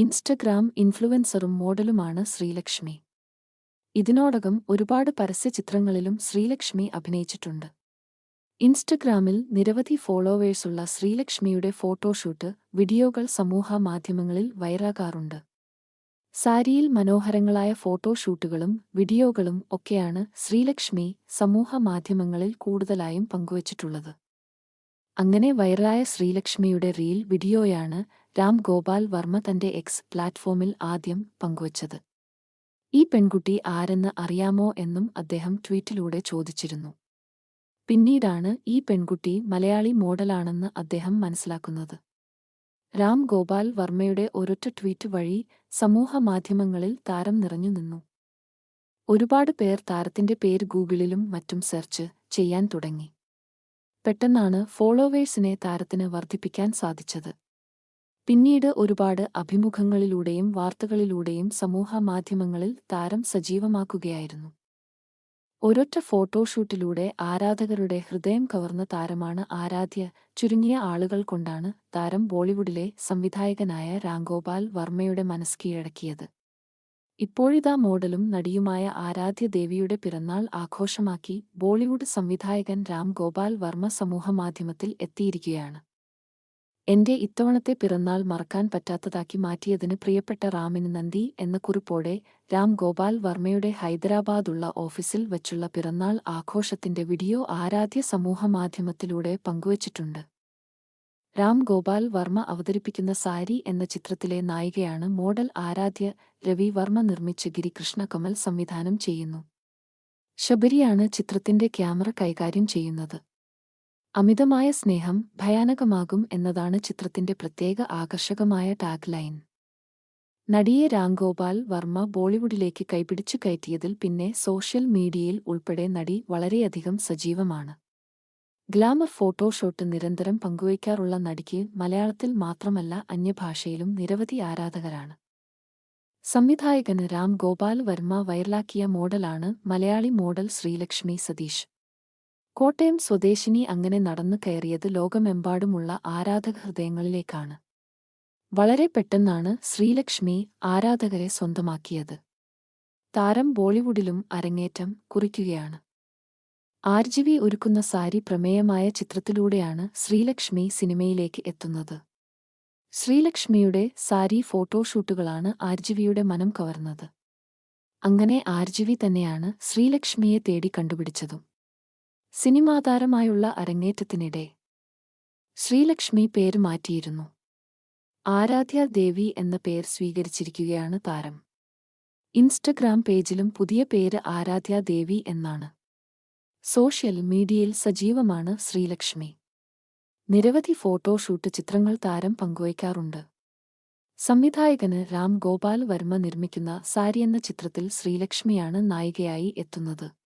Instagram ഇൻഫ്ലുവൻസറും മോഡലുമാണ് Sreelakshmi. ഇതിനോടകം ഒരുപാട് പരസ്യ പരസ്യചിത്രങ്ങളിലും ശ്രീലക്ഷ്മി അഭിനയിച്ചിട്ടുണ്ട്. ഇൻസ്റ്റഗ്രാമിൽ നിരവധി ഫോളോവേഴ്സുള്ള ശ്രീലക്ഷ്മിയുടെ ഫോട്ടോഷൂട്ട് വീഡിയോകൾ സമൂഹ മാധ്യമങ്ങളിൽ വൈറാകാറുണ്ട്. സാരിയിൽ മനോഹരങ്ങളായ ഫോട്ടോഷൂട്ടുകളും വീഡിയോകളും ഒക്കെയാണ് ശ്രീലക്ഷ്മി സമൂഹ മാധ്യമങ്ങളിൽ കൂടുതലായും പങ്കുവച്ചിട്ടുള്ളത്. അങ്ങനെ വൈറലായ ശ്രീലക്ഷ്മിയുടെ റീൽ വീഡിയോയാണ് രാം ഗോപാൽ വർമ്മ തന്റെ എക്സ് പ്ലാറ്റ്ഫോമിൽ ആദ്യം പങ്കുവച്ചത്. ഈ പെൺകുട്ടി ആരെന്ന് അറിയാമോ എന്നും അദ്ദേഹം ട്വീറ്റിലൂടെ ചോദിച്ചിരുന്നു. പിന്നീടാണ് ഈ പെൺകുട്ടി മലയാളി മോഡലാണെന്ന് അദ്ദേഹം മനസ്സിലാക്കുന്നത്. രാം ഗോപാൽ വർമ്മയുടെ ഒരൊറ്റ ട്വീറ്റ് വഴി സമൂഹമാധ്യമങ്ങളിൽ താരം നിറഞ്ഞു നിന്നു. ഒരുപാട് പേർ താരത്തിന്റെ പേര് ഗൂഗിളിലും മറ്റും സെർച്ച് ചെയ്യാൻ തുടങ്ങി. പെട്ടെന്നാണ് ഫോളോവേഴ്സിനെ താരത്തിന് വർദ്ധിപ്പിക്കാൻ സാധിച്ചത്. പിന്നീട് ഒരുപാട് അഭിമുഖങ്ങളിലൂടെയും വാർത്തകളിലൂടെയും സമൂഹമാധ്യമങ്ങളിൽ താരം സജീവമാക്കുകയായിരുന്നു. ഒരൊറ്റ ഫോട്ടോഷൂട്ടിലൂടെ ആരാധകരുടെ ഹൃദയം കവർന്ന താരമാണ് ആരാധ്യ. ചുരുങ്ങിയ ആളുകൾ കൊണ്ടാണ് താരം ബോളിവുഡിലെ സംവിധായകനായ രാംഗോപാൽ വർമ്മയുടെ മനസ്സ് കീഴടക്കിയത്. ഇപ്പോഴിതാ മോഡലും നടിയുമായ ആരാധ്യ ദേവിയുടെ പിറന്നാൾ ആഘോഷമാക്കി ബോളിവുഡ് സംവിധായകൻ രാം ഗോപാൽ വർമ്മ സമൂഹമാധ്യമത്തിൽ എത്തിയിരിക്കുകയാണ്. എന്റെ ഇത്തവണത്തെ പിറന്നാൾ മറക്കാൻ പറ്റാത്തതാക്കി മാറ്റിയതിന് പ്രിയപ്പെട്ട റാമിന് നന്ദി എന്ന കുറിപ്പോടെ രാം ഗോപാൽ വർമ്മയുടെ ഹൈദരാബാദുള്ള ഓഫീസിൽ വച്ചുള്ള പിറന്നാൾ ആഘോഷത്തിന്റെ വീഡിയോ ആരാധ്യ സമൂഹമാധ്യമത്തിലൂടെ പങ്കുവച്ചിട്ടുണ്ട്. രാം ഗോപാൽ വർമ്മ അവതരിപ്പിക്കുന്ന സാരി എന്ന ചിത്രത്തിലെ നായികയാണ് മോഡൽ ആരാധ്യ രവി വർമ്മ നിർമ്മിച്ച് ഗിരികൃഷ്ണ കമൽ സംവിധാനം ചെയ്യുന്നു. ശബരിയാണ് ചിത്രത്തിന്റെ ക്യാമറ കൈകാര്യം ചെയ്യുന്നത്. അമിതമായ സ്നേഹം ഭയാനകമാകും എന്നതാണ് ചിത്രത്തിന്റെ പ്രത്യേക ആകർഷകമായ ടാഗ് ലൈൻ നടിയെ രാംഗോപാൽ വർമ്മ ബോളിവുഡിലേക്ക് കൈപിടിച്ചു കയറ്റിയതിൽ പിന്നെ സോഷ്യൽ മീഡിയയിൽ ഉൾപ്പെടെ നടി വളരെയധികം സജീവമാണ്. ഗ്ലാമർ ഫോട്ടോഷോട്ട് നിരന്തരം പങ്കുവയ്ക്കാറുള്ള നടിക്ക് മലയാളത്തിൽ മാത്രമല്ല അന്യഭാഷയിലും നിരവധി ആരാധകരാണ്. സംവിധായകന് രാം ഗോപാൽ വർമ്മ വൈറലാക്കിയ മോഡലാണ് മലയാളി മോഡൽ ശ്രീലക്ഷ്മി സതീഷ്. കോട്ടയം സ്വദേശിനി അങ്ങനെ നടന്നു കയറിയത് ലോകമെമ്പാടുമുള്ള ആരാധക ഹൃദയങ്ങളിലേക്കാണ് വളരെ പെട്ടെന്നാണ് ശ്രീലക്ഷ്മി ആരാധകരെ സ്വന്തമാക്കിയത്. താരം ബോളിവുഡിലും അരങ്ങേറ്റം കുറിക്കുകയാണ്. ആർജിവി ഒരുക്കുന്ന സാരി പ്രമേയമായ ചിത്രത്തിലൂടെയാണ് ശ്രീലക്ഷ്മി സിനിമയിലേക്ക് എത്തുന്നത്. ശ്രീലക്ഷ്മിയുടെ സാരി ഫോട്ടോഷൂട്ടുകളാണ് ആർജിവിയുടെ മനം കവർന്നത്. അങ്ങനെ ആർജിവി തന്നെയാണ് ശ്രീലക്ഷ്മിയെ തേടി കണ്ടുപിടിച്ചതും. സിനിമാതാരമായുള്ള അരങ്ങേറ്റത്തിനിടെ ശ്രീലക്ഷ്മി പേര് മാറ്റിയിരുന്നു. ആരാധ്യ ദേവി എന്ന പേര് സ്വീകരിച്ചിരിക്കുകയാണ് താരം. ഇൻസ്റ്റഗ്രാം പേജിലും പുതിയ പേര് ആരാധ്യ ദേവി എന്നാണ്. സോഷ്യൽ മീഡിയയിൽ സജീവമാണ് ശ്രീലക്ഷ്മി. നിരവധി ഫോട്ടോഷൂട്ട് ചിത്രങ്ങൾ താരം പങ്കുവയ്ക്കാറുണ്ട്. സംവിധായകന് രാം ഗോപാൽ വർമ്മ നിർമ്മിക്കുന്ന സാരി എന്ന ചിത്രത്തിൽ ശ്രീലക്ഷ്മിയാണ് നായികയായി എത്തുന്നത്.